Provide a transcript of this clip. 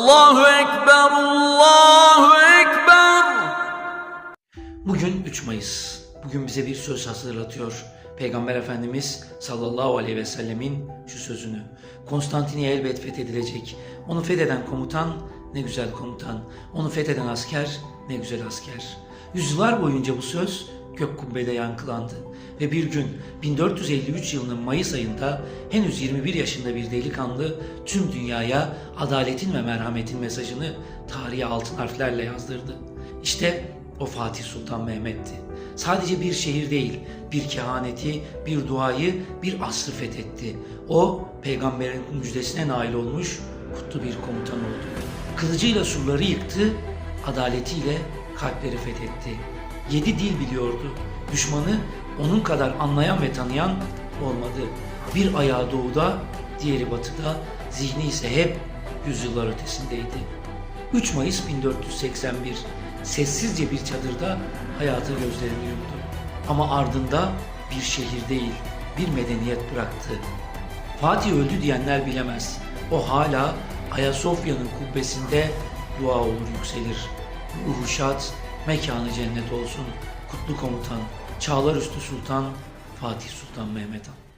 Allahu Ekber, Allahu Ekber. Bugün 3 Mayıs. Bugün bize bir söz hazırlatıyor. Peygamber Efendimiz sallallahu aleyhi ve sellemin şu sözünü. Konstantiniye elbet fethedilecek. Onu fetheden komutan ne güzel komutan. Onu fetheden asker ne güzel asker. Yüzyıllar boyunca bu söz gök kubbede yankılandı. Ve bir gün 1453 yılının Mayıs ayında henüz 21 yaşında bir delikanlı tüm dünyaya adaletin ve merhametin mesajını tarihe altın harflerle yazdırdı. İşte o Fatih Sultan Mehmet'ti. Sadece bir şehir değil, bir kehaneti, bir duayı, bir asrı fethetti. O, peygamberin müjdesine nail olmuş kutlu bir komutan oldu. Kılıcıyla surları yıktı, adaletiyle kalpleri fethetti. Yedi dil biliyordu. Düşmanı onun kadar anlayan ve tanıyan olmadı. Bir ayağı doğuda, diğeri batıda, zihni ise hep yüzyıllar ötesindeydi. 3 Mayıs 1481 sessizce bir çadırda hayatı gözlerini yumdu. Ama ardında bir şehir değil, bir medeniyet bıraktı. Fatih öldü diyenler bilemez. O hala Ayasofya'nın kubbesinde dua olur yükselir. Ruhu şad, mekanı cennet olsun. Kutlu komutan, çağlar üstü sultan, Fatih Sultan Mehmet Han.